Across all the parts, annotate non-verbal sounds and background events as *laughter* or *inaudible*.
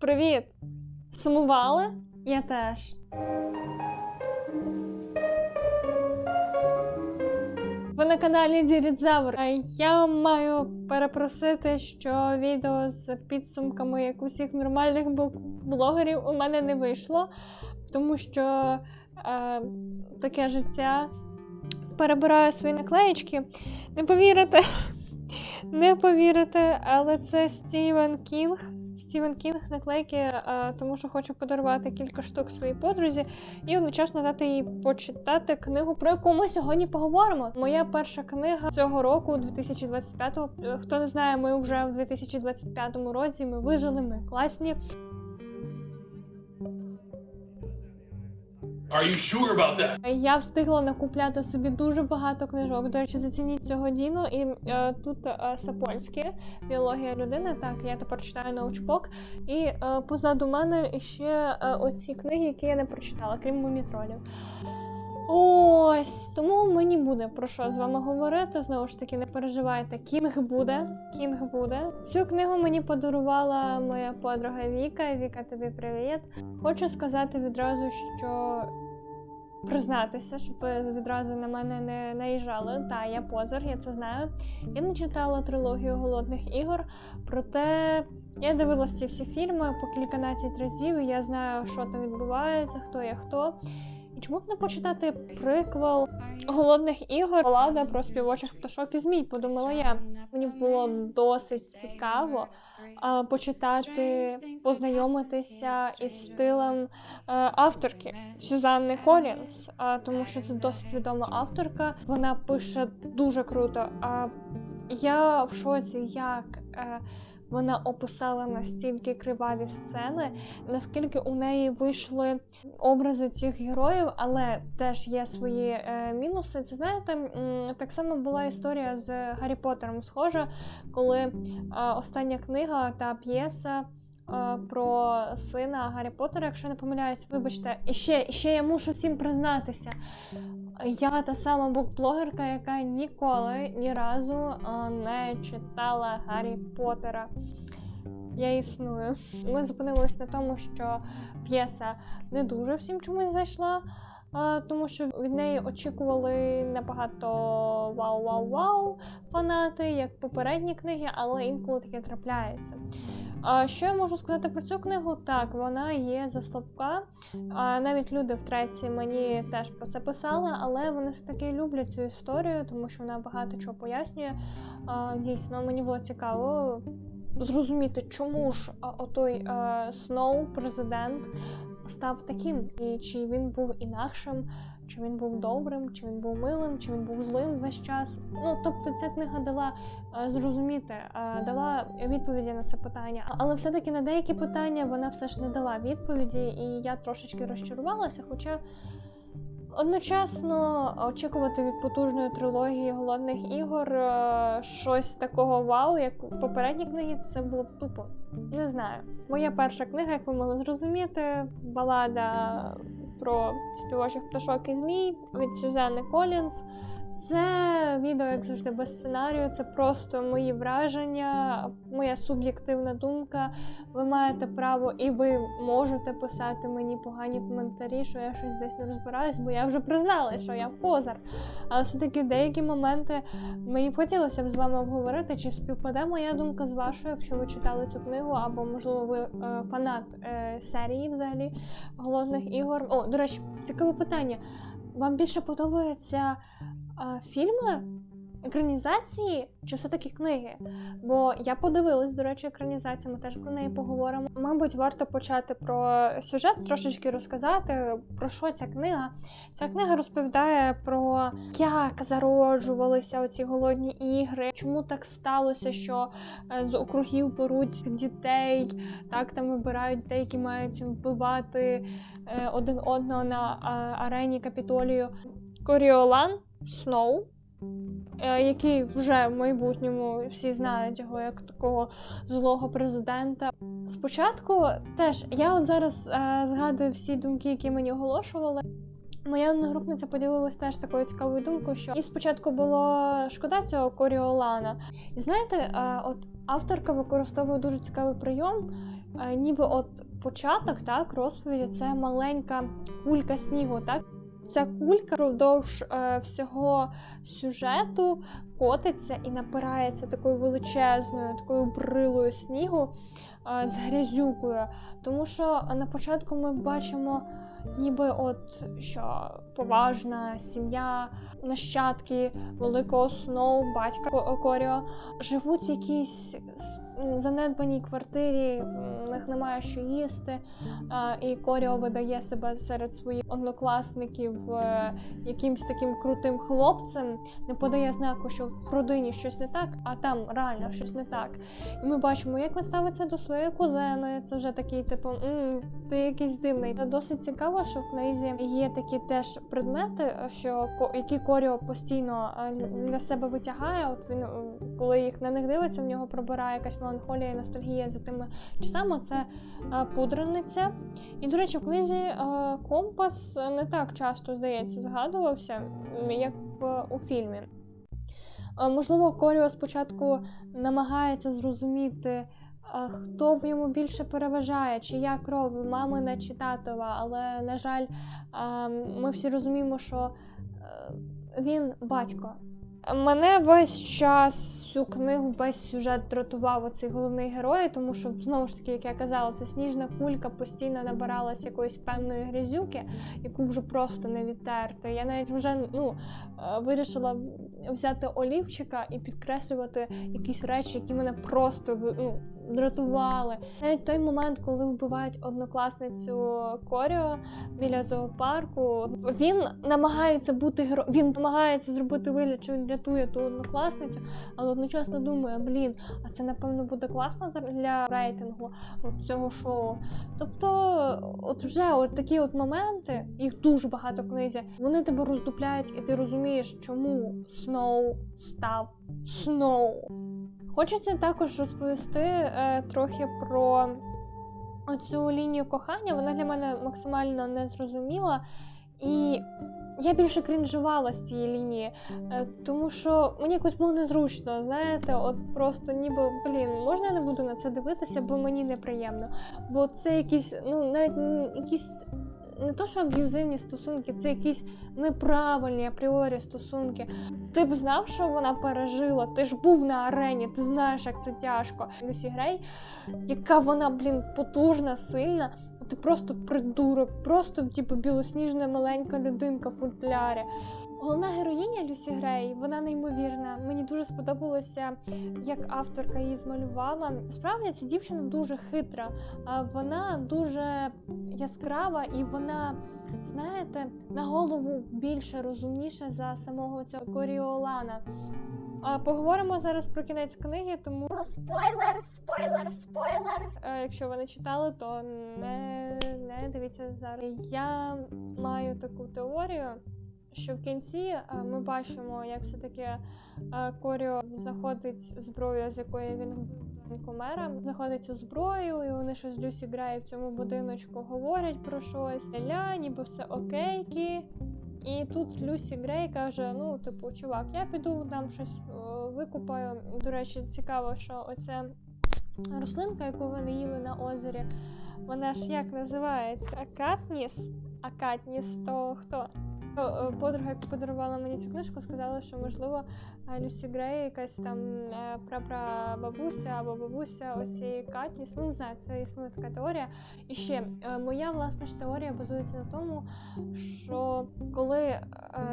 Привіт! Сумували? Я теж. Ви на каналі Дірідзавр. Я маю перепросити, що відео з підсумками, як у всіх нормальних блогерів, у мене не вийшло, тому що е, таке життя перебираю свої наклеєчки. Не повірите, не повірите, але це Стівен Кінг. Стівен Кінг наклейки, а, тому що хочу подарувати кілька штук своїй подрузі і одночасно дати їй почитати книгу, про яку ми сьогодні поговоримо. Моя перша книга цього року, 2025-го. Е, Хто не знає, ми вже в 2025 році. Ми вижили, ми класні. Are you sure about that? Я встигла накупляти собі дуже багато книжок. До речі, зацініть цього Діну. І е, тут е, Сапольське, біологія людини. Так, я тепер читаю научпок. І е, позаду мене ще е, оці книги, які я не прочитала, крім мумітролів. Ось тому мені буде про що з вами говорити. Знову ж таки, не переживайте. Кінг буде. Кінг буде. Цю книгу мені подарувала моя подруга Віка. Віка, тобі привіт. Хочу сказати відразу, що признатися, щоб відразу на мене не наїжджали. Та я позер, я це знаю. Я не читала трилогію голодних ігор, проте я дивилася ці всі фільми по кільканадцять разів. і Я знаю, що там відбувається, хто є хто. Чому б не почитати приквел голодних ігор Балада про співочих пташок і змій? Подумала я. Мені було досить цікаво а, почитати, познайомитися із стилем е, авторки Сюзанни Колінс, а, тому що це досить відома авторка. Вона пише дуже круто. А я в шоці, як е, вона описала настільки криваві сцени, наскільки у неї вийшли образи цих героїв, але теж є свої е, мінуси. Це знаєте, так само була історія з Гаррі Поттером схожа, коли е, остання книга та п'єса. е, Про сина Гаррі Поттера, якщо не помиляюсь, вибачте, і ще, ще я мушу всім признатися. Я та сама букблогерка, яка ніколи ні разу не читала Гаррі Поттера. Я існую. Ми зупинились на тому, що п'єса не дуже всім чомусь зайшла, тому що від неї очікували набагато вау-вау-вау фанати, як попередні книги, але інколи таке трапляється. А що я можу сказати про цю книгу? Так, вона є заслабка. А навіть люди в треці мені теж про це писали, але вони все таки люблять цю історію, тому що вона багато чого пояснює. А, дійсно, мені було цікаво зрозуміти, чому ж отой е, Сноу, президент, став таким, і чи він був інакшим. Чи він був добрим, чи він був милим, чи він був злим весь час. Ну тобто, ця книга дала е, зрозуміти, е, дала відповіді на це питання. Але все-таки на деякі питання вона все ж не дала відповіді, і я трошечки розчарувалася. Хоча одночасно очікувати від потужної трилогії голодних ігор е, щось такого вау, як попередні книги, це було тупо. Не знаю. Моя перша книга, як ви могли зрозуміти, балада про співочих пташок і змій від Сюзанни Колінс. Це відео, як завжди, без сценарію. Це просто мої враження, моя суб'єктивна думка. Ви маєте право і ви можете писати мені погані коментарі, що я щось десь не розбираюсь, бо я вже признала, що я позар. Але все-таки деякі моменти мені б хотілося б з вами обговорити, чи співпаде моя думка з вашою, якщо ви читали цю книгу, або, можливо, ви е, фанат е, серії взагалі голодних ігор. О, до речі, цікаве питання. Вам більше подобаються е, фільми, екранізації чи все-таки книги? Бо я подивилась, до речі, екранізацію, ми теж про неї поговоримо. Мабуть, варто почати про сюжет, трошечки розказати, про що ця книга. Ця книга розповідає про як зароджувалися оці голодні ігри, чому так сталося, що е, з округів беруть дітей, так там вибирають дітей, які мають вбивати е, один одного на е, арені капітолію. Коріолан Сноу, е, який вже в майбутньому всі знають його як такого злого президента. Спочатку теж я от зараз е, згадую всі думки, які мені оголошували. Моя одногрупниця поділилась теж такою цікавою думкою, що їй спочатку було шкода цього Коріолана. І знаєте, е, от авторка використовує дуже цікавий прийом. ніби от початок, так, розповіді це маленька кулька снігу, так. Ця кулька впродовж е, всього сюжету котиться і напирається такою величезною, такою брилою снігу е, з грязюкою. Тому що на початку ми бачимо, ніби от що поважна сім'я, нащадки великого сноу, батька Ко- Коріо, живуть в якійсь занедбаній квартирі, в них немає що їсти. І Коріо видає себе серед своїх однокласників е, якимсь таким крутим хлопцем, не подає знаку, що в родині щось не так, а там реально щось не так. І ми бачимо, як він ставиться до своєї кузени. Це вже такий, типу, ти якийсь дивний. Досить цікаво, що в книзі є такі теж предмети, що які Коріо постійно е, для себе витягає. От він, е, коли їх на них дивиться, в нього пробирає якась меланхолія і ностальгія за тими часами. Це е, пудрениця. І, до речі, в книзі е, компас не так часто, здається, згадувався, як в, у фільмі. Е, Можливо, Коріо спочатку намагається зрозуміти, хто в йому більше переважає, чия кров, мамина чи татова. Але, на жаль, а, ми всі розуміємо, що він батько. Мене весь час цю книгу, весь сюжет дратував оцей головний герой, тому що знову ж таки, як я казала, це сніжна кулька постійно набиралась якоїсь певної грязюки, яку вже просто не відтерти. Я навіть вже ну, е, вирішила взяти олівчика і підкреслювати якісь речі, які мене просто ну, дратували. Навіть той момент, коли вбивають однокласницю Коріо біля зоопарку, він намагається бути геро... Він намагається зробити вигляд, що він рятує ту однокласницю, але одночасно думає, блін, а це напевно буде класно для рейтингу от цього шоу. Тобто, от вже от такі от моменти, їх дуже багато в книзі, вони тебе роздупляють, і ти розумієш, чому Сноу став Сноу. Хочеться також розповісти е, трохи про цю лінію кохання. Вона для мене максимально незрозуміла. І я більше крінжувала з цієї лінії, е, тому що мені якось було незручно, знаєте, от просто ніби блін, можна я не буду на це дивитися, бо мені неприємно. Бо це якісь, ну навіть якісь. Не то, що аб'юзивні стосунки, це якісь неправильні апріорі стосунки. Ти б знав, що вона пережила. Ти ж був на арені, ти знаєш, як це тяжко. Люсі Грей, яка вона, блін, потужна, сильна. Ти просто придурок, просто типу, білосніжна маленька людинка в футлярі. Головна героїня Люсі Грей, вона неймовірна. Мені дуже сподобалося, як авторка її змалювала. Справді ця дівчина дуже хитра, а вона дуже яскрава і вона, знаєте, на голову більше розумніша за самого цього Коріолана. А, Поговоримо зараз про кінець книги, тому Спойлер, спойлер, спойлер. Е, Якщо ви не читали, то не, не дивіться зараз. Я маю таку теорію, що в кінці е, ми бачимо, як все-таки е, Коріо знаходить зброю, з якої він вбив доньку мера, знаходить цю зброю, і вони щось з Люсі грають в цьому будиночку, говорять про щось. Ля, ніби все окейки. І тут Люсі Грей каже: ну, типу, чувак, я піду там щось е, викупаю. До речі, цікаво, що оця рослинка, яку вони їли на озері, вона ж як називається? Акатніс? Акатніс, то хто? Е, е, Подруга, яка подарувала мені цю книжку, сказала, що можливо Люсі Грей якась там е, прапрабабуся або бабуся оцієї Катніс. Ну не знаю, це існує така теорія. І ще моя власна ж теорія базується на тому, що коли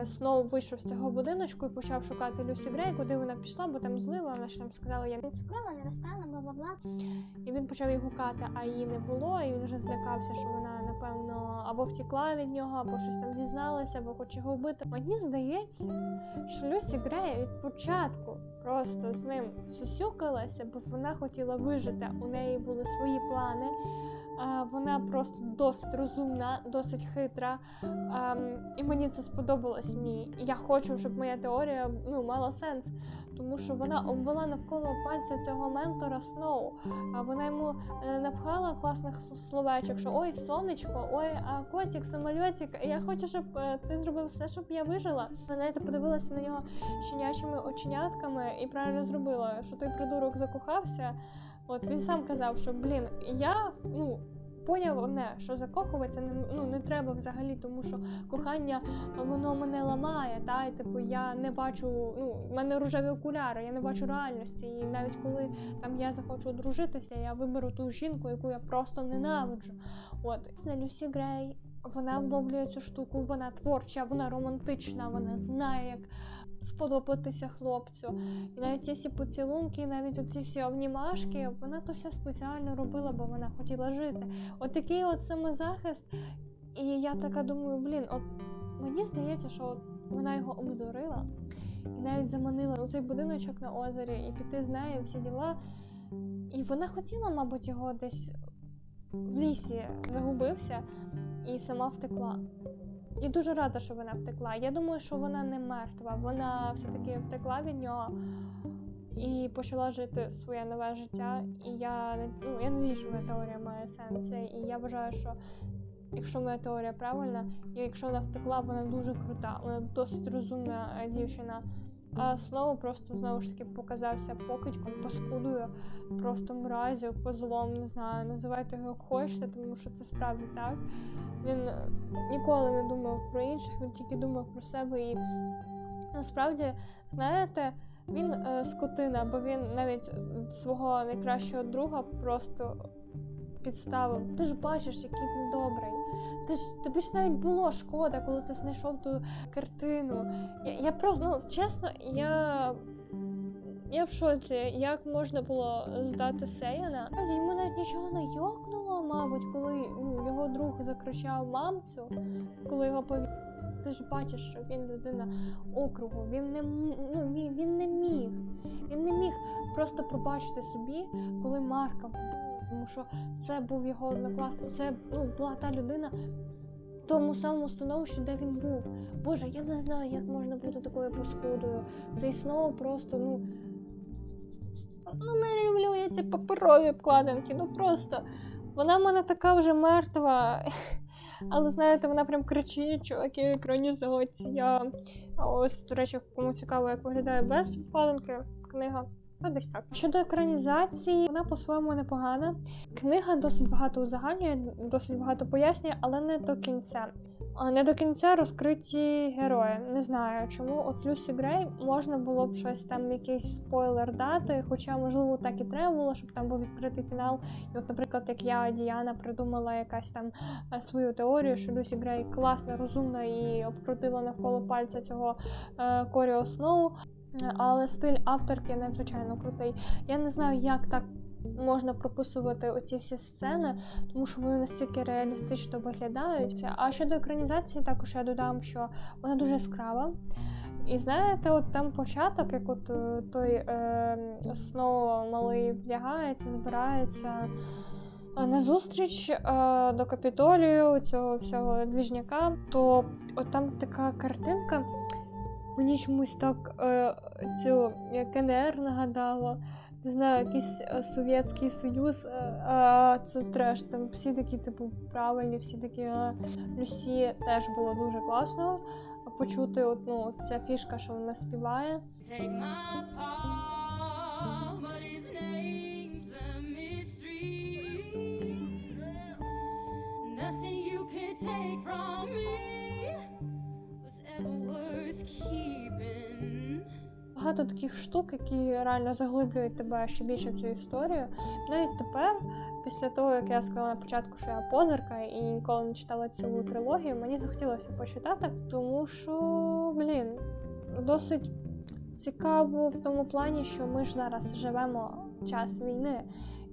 Сноу вийшов з цього будиночку і почав шукати Люсі Грей, куди вона пішла, бо там злива, вона ж там сказала, я Справа не розтала, бла-бла-бла. і він почав її гукати, а її не було, і він вже злякався, що вона, напевно, або втекла від нього, або щось там дізналася, або хоче його вбити. Мені здається, що Люсі Грей від початку просто з ним сусюкалася, бо вона хотіла вижити. У неї були свої плани. Вона просто досить розумна, досить хитра. І мені це сподобалось в Я хочу, щоб моя теорія ну, мала сенс, тому що вона обвела навколо пальця цього ментора Сноу. Вона йому е, напхала класних словечок, що ой, сонечко, ой, а котик, самольотик. Я хочу, щоб е, ти зробив все, щоб я вижила. Вона подивилася на нього щенячими оченятками і правильно зробила, що той придурок закохався. От він сам казав, що блін, я ну. Поняв одне, що закохуватися не, ну, не треба взагалі, тому що кохання воно мене ламає. Та і типу я не бачу. Ну, в мене рожеві окуляри, я не бачу реальності. І навіть коли там я захочу одружитися, я виберу ту жінку, яку я просто ненавиджу. От Люсі Грей, вона вловлює цю штуку, вона творча, вона романтична, вона знає, як сподобатися хлопцю. І навіть ці всі поцілунки, навіть оці всі обнімашки, вона то все спеціально робила, бо вона хотіла жити. От такий от самозахист. І я така думаю, блін, от мені здається, що от вона його обдурила і навіть заманила у цей будиночок на озері і піти з нею всі діла. І вона хотіла, мабуть, його десь в лісі загубився і сама втекла. Я дуже рада, що вона втекла. Я думаю, що вона не мертва. Вона все-таки втекла від нього і почала жити своє нове життя. І я не- ну, я надію, що моя теорія має сенс. І я вважаю, що якщо моя теорія правильна, і якщо вона втекла, вона дуже крута, вона досить розумна е, дівчина. А знову просто знову ж таки показався покидьком, паскудою, просто мразю, козлом, не знаю, називайте його як хочете, тому що це справді так. Він е, ніколи не думав про інших, він тільки думав про себе. І насправді, знаєте, він е, скотина, бо він навіть свого найкращого друга просто підставив. Ти ж бачиш, який він добрий. Ти ж тобі ж навіть було шкода, коли ти знайшов ту картину. Я, я просто, ну чесно, я. Я в шоці, як можна було здати. Справді, Йому навіть нічого не йокнуло, мабуть, коли ну, його друг закричав мамцю, коли його повів. Ти ж бачиш, що він людина округу. Він не ну, він не міг. Він не міг просто пробачити собі, коли Марка тому що це був його однокласник. Це ну, була та людина в тому самому становищі, де він був. Боже, я не знаю, як можна бути такою паскудою. Це існувало просто, ну. Ну, не люблю я ці паперові обкладинки. Ну просто вона в мене така вже мертва. *laughs* Але знаєте, вона прям кричить, чуваки, екранізація. Ось, до речі, кому цікаво, як виглядає без вкладинки книга. Та десь так. Щодо екранізації, вона по-своєму непогана. Книга досить багато узагальнює, досить багато пояснює, але не до кінця. А Не до кінця розкриті герої. Не знаю, чому от Люсі Грей можна було б щось там, якийсь спойлер дати, хоча, можливо, так і треба було, щоб там був відкритий фінал. І от, наприклад, як я, Діана, придумала якась там е, свою теорію, що Люсі Грей класна, розумна і обкрутила навколо пальця цього е, Коріо Сноу. Е, Але стиль авторки надзвичайно крутий. Я не знаю, як так можна прописувати оці всі сцени, тому що вони настільки реалістично виглядають. А щодо екранізації, також я додам, що вона дуже яскрава. І знаєте, от там початок, як от е, той е, Сноу малий вдягається, збирається на зустріч е, до Капітолію цього всього двіжняка, то от там така картинка. Мені чомусь так е, цю е, КНР нагадало. Не знаю, якийсь е, Совєтський Союз, е, а це треш. Там всі такі, типу, правильні, всі такі е, Люсі теж було дуже класно почути от, ну, ця фішка, що вона співає. Take my take from me Багато таких штук, які реально заглиблюють тебе ще більше в цю історію. Навіть тепер, після того, як я сказала на початку, що я позирка і ніколи не читала цю трилогію, мені захотілося почитати, тому що, блін, досить цікаво в тому плані, що ми ж зараз живемо час війни.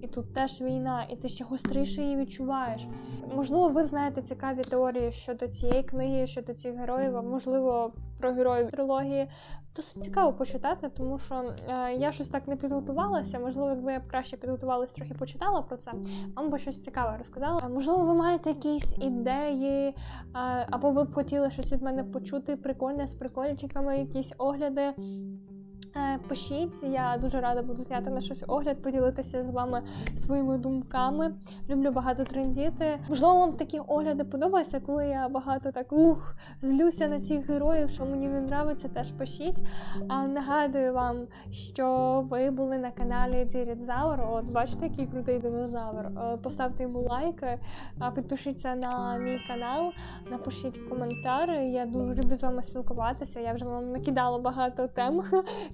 І тут теж війна, і ти ще гостріше її відчуваєш. Можливо, ви знаєте цікаві теорії щодо цієї книги, щодо цих героїв, а можливо, про героїв трилогії. Досить цікаво почитати, тому що е, я щось так не підготувалася. Можливо, якби я б краще підготувалась, трохи почитала про це, вам би щось цікаве розказала. А, можливо, ви маєте якісь ідеї, е, або ви б хотіли щось від мене почути, прикольне з прикольчиками, якісь огляди. Е, Пишіть, я дуже рада буду зняти на щось огляд, поділитися з вами своїми думками. Люблю багато трендіти. Можливо, вам такі огляди подобаються, коли я багато так ух, злюся на цих героїв, що мені не нравиться, теж пишіть. А нагадую вам, що ви були на каналі Дірідзавр. От бачите, який крутий динозавр. Е, Поставте йому лайки, підпишіться на мій канал, напишіть коментар. Я дуже люблю з вами спілкуватися. Я вже вам накидала багато тем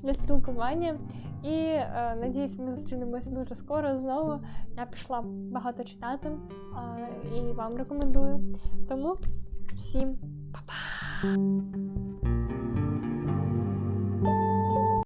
для спілкування. І е, надіюсь, ми зустрінемося дуже скоро знову. Я пішла багато читати е, і вам рекомендую. Тому всім па-па!